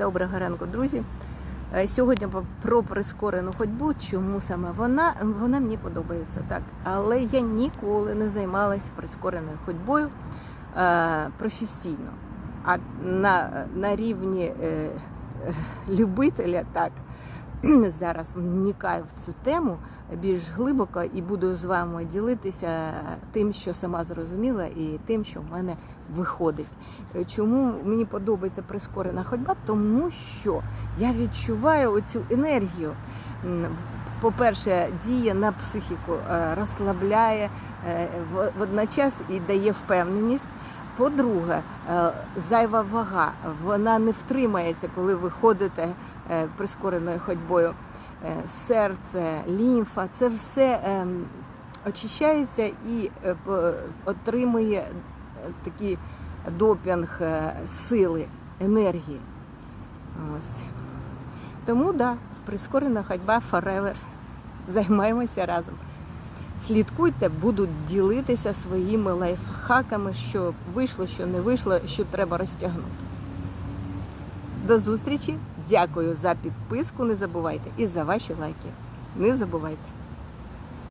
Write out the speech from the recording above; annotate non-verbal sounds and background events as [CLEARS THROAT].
Доброго ранку, друзі. Е, Сьогодні про прискорену ходьбу. Чому саме вона? Вона мені подобається, так. Але я ніколи не займалася прискореною ходьбою е, професійно. А на, на рівні е, е, любителя, так, [CLEARS THROAT] зараз вникаю в цю тему більш глибоко і буду з вами ділитися тим, що сама зрозуміла, і тим, що в мене виходить. Е, Чому мені подобається прискорена ходьба? Тому що я відчуваю оцю енергію. По-перше, діє на психіку, е, розслабляє е, водночас і дає впевненість. По-друге, е, зайва вага вона не втримається, коли ви ходите е, прискореною ходьбою. Е, Серце, лімфа це все ем, очищається і отримує такий допінг сили, енергії. Ось. Тому да, прискорена ходьба forever. Займаємося разом. Слідкуйте, будуть ділитися своїми лайфхаками, що вийшло, що не вийшло, що треба розтягнути. До зустрічі! Дякую за підписку, не забувайте, і за ваші лайки. Не забувайте.